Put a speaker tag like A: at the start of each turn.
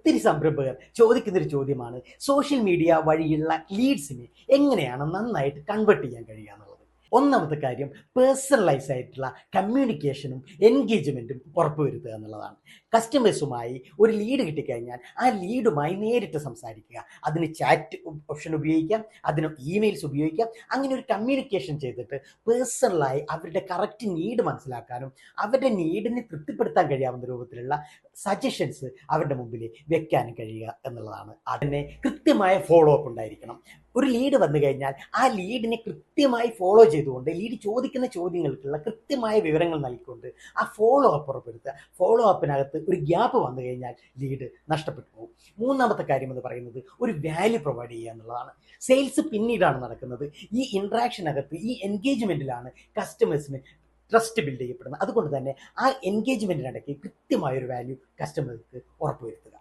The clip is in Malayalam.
A: ഒത്തിരി സംരംഭകർ ചോദിക്കുന്നൊരു ചോദ്യമാണ്. സോഷ്യൽ മീഡിയ വഴിയുള്ള ലീഡ്സിനെ എങ്ങനെയാണ് നന്നായിട്ട് കൺവേർട്ട് ചെയ്യാൻ കഴിയുക ഒന്നാമത്തെ കാര്യം പേഴ്സണലൈസ് ആയിട്ടുള്ള കമ്മ്യൂണിക്കേഷനും എൻഗേജ്മെന്റും ഉറപ്പുവരുത്തുക എന്നുള്ളതാണ്. കസ്റ്റമേഴ്സുമായി ഒരു ലീഡ് കിട്ടിക്കഴിഞ്ഞാൽ ആ ലീഡുമായി നേരിട്ട് സംസാരിക്കുക. അതിന് ചാറ്റ് ഓപ്ഷൻ ഉപയോഗിക്കാം അതിന് ഇമെയിൽസ് ഉപയോഗിക്കാം അങ്ങനെ ഒരു കമ്മ്യൂണിക്കേഷൻ ചെയ്തിട്ട് പേഴ്സണലായി അവരുടെ കറക്റ്റ് നീഡ് മനസ്സിലാക്കാനും അവരുടെ നീഡിനെ തൃപ്തിപ്പെടുത്താൻ കഴിയാവുന്ന രൂപത്തിലുള്ള സജഷൻസ് അവരുടെ മുമ്പിൽ വെക്കാനും കഴിയുക എന്നുള്ളതാണ്. അതിനെ കൃത്യമായ ഫോളോ അപ്പ് ഉണ്ടായിരിക്കണം. ഒരു ലീഡ് വന്നു കഴിഞ്ഞാൽ ആ ലീഡിനെ കൃത്യമായി ഫോളോ ചെയ്തുകൊണ്ട് ലീഡ് ചോദിക്കുന്ന ചോദ്യങ്ങൾക്കുള്ള കൃത്യമായ വിവരങ്ങൾ നൽകിക്കൊണ്ട് ആ ഫോളോ അപ്പ് ഉറപ്പെടുത്തുക. ഫോളോ അപ്പിനകത്ത് ഒരു ഗ്യാപ്പ് വന്നു കഴിഞ്ഞാൽ ലീഡ് നഷ്ടപ്പെട്ടു പോകും. മൂന്നാമത്തെ കാര്യം എന്ന് പറയുന്നത് ഒരു വാല്യൂ പ്രൊവൈഡ് ചെയ്യുക എന്നുള്ളതാണ്. സെയിൽസ് പിന്നീടാണ് നടക്കുന്നത്. ഈ ഇൻട്രാക്ഷനകത്ത് ഈ എൻഗേജ്മെന്റിലാണ് കസ്റ്റമേഴ്സിന് ട്രസ്റ്റ് ബിൽഡ് ചെയ്യപ്പെടുന്നത്. അതുകൊണ്ട് തന്നെ ആ എൻഗേജ്മെന്റിനിടയ്ക്ക് കൃത്യമായൊരു വാല്യൂ കസ്റ്റമേഴ്സ് ഉറപ്പുവരുത്തുക.